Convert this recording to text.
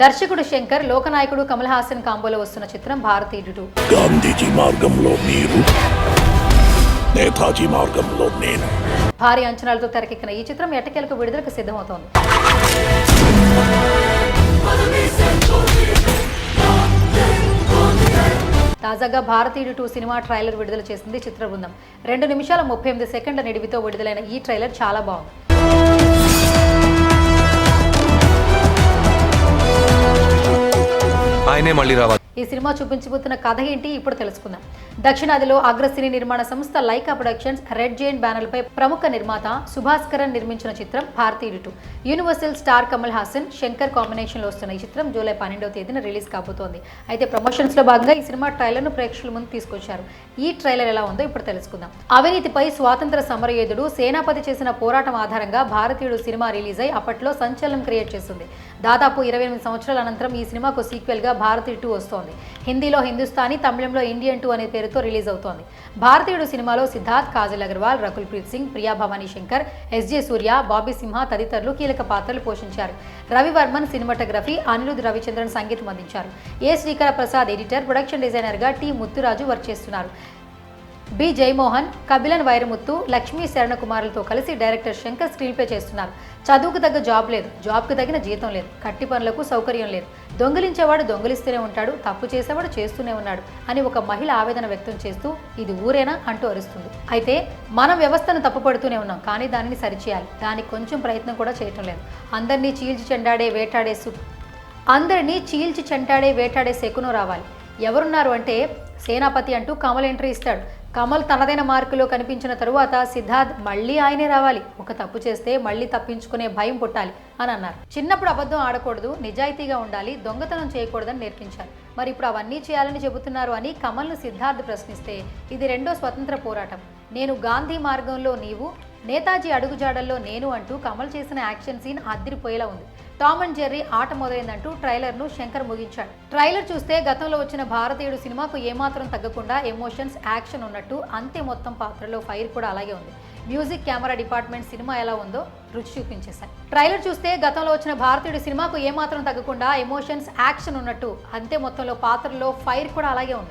దర్శకుడు శంకర్ లోకనాయకుడు కమల్ హాసన్ కాంబోలో వస్తున్న చిత్రం భారతీయుడు గాంధీజీ మార్గంలో మీరు నేతాజీ మార్గంలో నేను. భారీ అంచనాలతో తెరకెక్కిన ఈ చిత్రం ఎట్టకేలకు విడుదలకు సిద్ధమవుతోంది. తాజాగా భారతీయుడు టూ సినిమా ట్రైలర్ విడుదల చేసింది చిత్ర బృందం రెండు నిమిషాల ముప్పై ఎనిమిది సెకండ్ల నిడివితో విడుదలైన ఈ ట్రైలర్ చాలా బాగుంది. ఆయనే మళ్ళీ రావాలి. ఈ సినిమా చూపించబోతున్న కథ ఏంటి ఇప్పుడు తెలుసుకుందాం. దక్షిణాదిలో అగ్రశ్రీ నిర్మాణ సంస్థ Lyca productions red giant banner పై ప్రముఖ నిర్మాత సుభాస్కరన్ నిర్మించిన చిత్రం Bharateeyudu two universal star Kamal Haasan Shankar కాంబినేషన్లో వస్తున్న ఈ చిత్రం జూలై పన్నెండవ తేదీన రిలీజ్ కాబోతోంది. అయితే ప్రమోషన్స్లో భాగంగా ఈ సినిమా ట్రైలర్ను ప్రేక్షకుల ముందు తీసుకొచ్చారు. ఈ ట్రైలర్ ఎలా ఉందో ఇప్పుడు తెలుసుకుందాం. అవినీతిపై స్వాతంత్ర సమరయోధుడు సేనాపతి చేసిన పోరాటం ఆధారంగా భారతీయుడు సినిమా రిలీజ్ అయి అప్పట్లో సంచలనం క్రియేట్ చేస్తుంది. దాదాపు ఇరవై ఎనిమిది సంవత్సరాల అనంతరం ఈ సినిమాకు సీక్వెల్గా భారతీయుడు టూ వస్తోంది. హిందీలో హిందుస్థానీ తమిళంలో ఇండియన్ టూ అనే పేరుతో రిలీజ్ అవుతోంది. భారతీయుడు సినిమాలో సిద్ధార్థ్ కాజల్ అగర్వాల్ రకుల్ ప్రీత్ సింగ్ ప్రియా భవానీ శంకర్ ఎస్జే సూర్య బాబీ సింహ తదితరులు కీలక పాత్రలు పోషించారు. రవివర్మన్ సినిమాటోగ్రఫీ అనిరుద్ రవిచంద్రన్ సంగీతం అందించారు. A Sreekar Prasad editor production డిజైనర్గా T Muthuraj work చేస్తున్నారు. బి. జయమోహన్ కబిలన్ వైరముత్తు లక్ష్మీ శరణకుమారులతో కలిసి డైరెక్టర్ శంకర్ స్క్రీన్ ప్లే చేస్తున్నారు. చదువుకు తగ్గ జాబ్ లేదు. జాబ్కు తగిన జీతం లేదు. కట్టి పనులకు సౌకర్యం లేదు. దొంగిలించేవాడు దొంగిలిస్తూనే ఉంటాడు. తప్పు చేసేవాడు చేస్తూనే ఉన్నాడు అని ఒక మహిళ ఆవేదన వ్యక్తం చేస్తూ ఇది ఊరేనా అంటూ అరుస్తుంది. అయితే మనం వ్యవస్థను తప్పుపడుతూనే ఉన్నాం. కానీ దానిని సరిచేయాలి. దానికి కొంచెం ప్రయత్నం కూడా చేయటం లేదు. అందరినీ చీల్చి చెండాడే వేటాడే సు అందరినీ చీల్చి చెంటాడే వేటాడే శకును రావాలి. ఎవరున్నారు అంటే సేనాపతి అంటూ కమల్ ఎంట్రీ ఇస్తాడు. కమల్ తనదైన మార్కులో కనిపించిన తరువాత సిద్ధార్థ్ మళ్ళీ ఆయనే రావాలి. ఒక తప్పు చేస్తే మళ్ళీ తప్పించుకునే భయం పుట్టాలి అని అన్నారు. చిన్నప్పుడు అబద్ధం ఆడకూడదు నిజాయితీగా ఉండాలి దొంగతనం చేయకూడదని నేర్పించారు. మరి ఇప్పుడు అవన్నీ చేయాలని చెబుతున్నారు అని కమల్ను సిద్ధార్థ్ ప్రశ్నిస్తే ఇది రెండో స్వతంత్ర పోరాటం. నేను గాంధీ మార్గంలో నీవు నేతాజీ అడుగుజాడల్లో నేను అంటూ కమల్ చేసిన యాక్షన్ సీన్ అదిరిపోయేలా ఉంది. టామ్ అండ్ జెర్రీ ఆట మొదలైందంటూ ట్రైలర్ను శంకర్ ముగించాడు. ట్రైలర్ చూస్తే గతంలో వచ్చిన భారతీయుడు సినిమాకు ఏమాత్రం తగ్గకుండా ఎమోషన్స్ యాక్షన్ ఉన్నట్టు అంతే మొత్తం పాత్రలో ఫైర్ కూడా అలాగే ఉంది. మ్యూజిక్ కెమెరా డిపార్ట్మెంట్ సినిమా ఎలా ఉందో రుచి చూపించేశాయి. ట్రైలర్ చూస్తే గతంలో వచ్చిన భారతీయుడు సినిమాకు ఏమాత్రం తగ్గకుండా ఎమోషన్స్ యాక్షన్ ఉన్నట్టు అంతే మొత్తంలో పాత్రలో ఫైర్ కూడా అలాగే ఉంది.